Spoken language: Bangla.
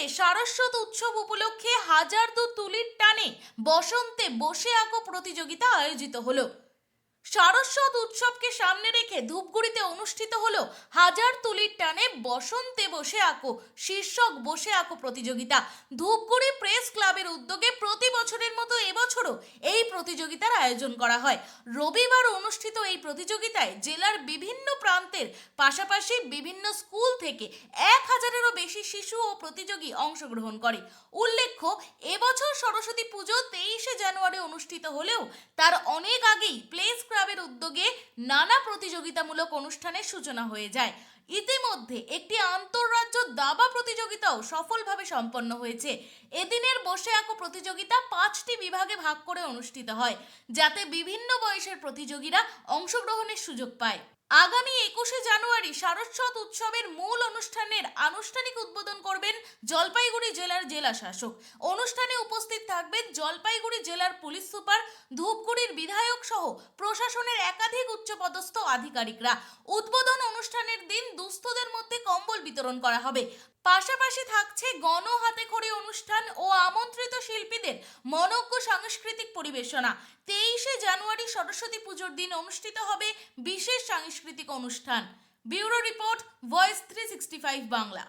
বসন্তে সারস্বত উৎসব উপলক্ষে হাজার দু তুলির টানে বসন্তে বসে আঁকো প্রতিযোগিতা আয়োজিত হলো। সারস্বত উৎসবকে সামনে রেখে ধূপগুড়িতে অনুষ্ঠিত হলো হাজার তুলির টানে বসন্তে বসে আঁকো, শীর্ষক বসে আঁকো প্রতিযোগিতা। ধূপগুড়ি প্রেস ক্লাবের উদ্যোগে প্রতি বছরের মতো এবছরও এই প্রতিযোগিতার আয়োজন করা হয়। রবিবার অনুষ্ঠিত এই প্রতিযোগিতায় জেলার বিভিন্ন প্রান্তের পাশাপাশি বিভিন্ন স্কুল থেকে এক হাজারেরও বেশি শিশু ও প্রতিযোগী অংশগ্রহণ করে। উল্লেখ্য, এবছর সরস্বতী পুজো তেইশে জানুয়ারি অনুষ্ঠিত হলেও তার অনেক আগেই প্লেস ক্লাবের উদ্যোগে নানা প্রতিযোগিতামূলক অনুষ্ঠানের সূচনা হয়ে যায়। ইতিমধ্যে একটি আন্তঃরাজ্য দাবা প্রতিযোগিতাও সফলভাবে সম্পন্ন হয়েছে। এদিনের বসে আঁকো প্রতিযোগিতা পাঁচটি বিভাগে ভাগ করে অনুষ্ঠিত হয়, যাতে বিভিন্ন বয়সের প্রতিযোগীরা অংশগ্রহণের সুযোগ পায়। আগামী একুশে জানুয়ারি সারস্বত উৎসবের মূল অনুষ্ঠানের আনুষ্ঠানিক উদ্বোধন করবেন জলপাইগুড়ি জেলার জেলা শাসক। অনুষ্ঠানে উপস্থিত থাকবেন জলপাইগুড়ি জেলার পুলিশ সুপার, ধূপগুড়ির বিধায়ক সহ প্রশাসনের একাধিক উচ্চপদস্থ আধিকারিকরা। উদ্বোধন অনুষ্ঠানের দিন দুস্থদের মধ্যে কম্বল বিতরণ করা হবে। পাশাপাশি থাকছে গণ হাতে খড়ি অনুষ্ঠান ও আমন্ত্রিত শিল্পীদের মনজ্ঞ সাংস্কৃতিক পরিবেশনা। তেইশে জানুয়ারি সরস্বতী পুজোর দিন অনুষ্ঠিত হবে বিশেষ সাংস্কৃতিক অনুষ্ঠান। Bureau report, voice three sixty five Bangla.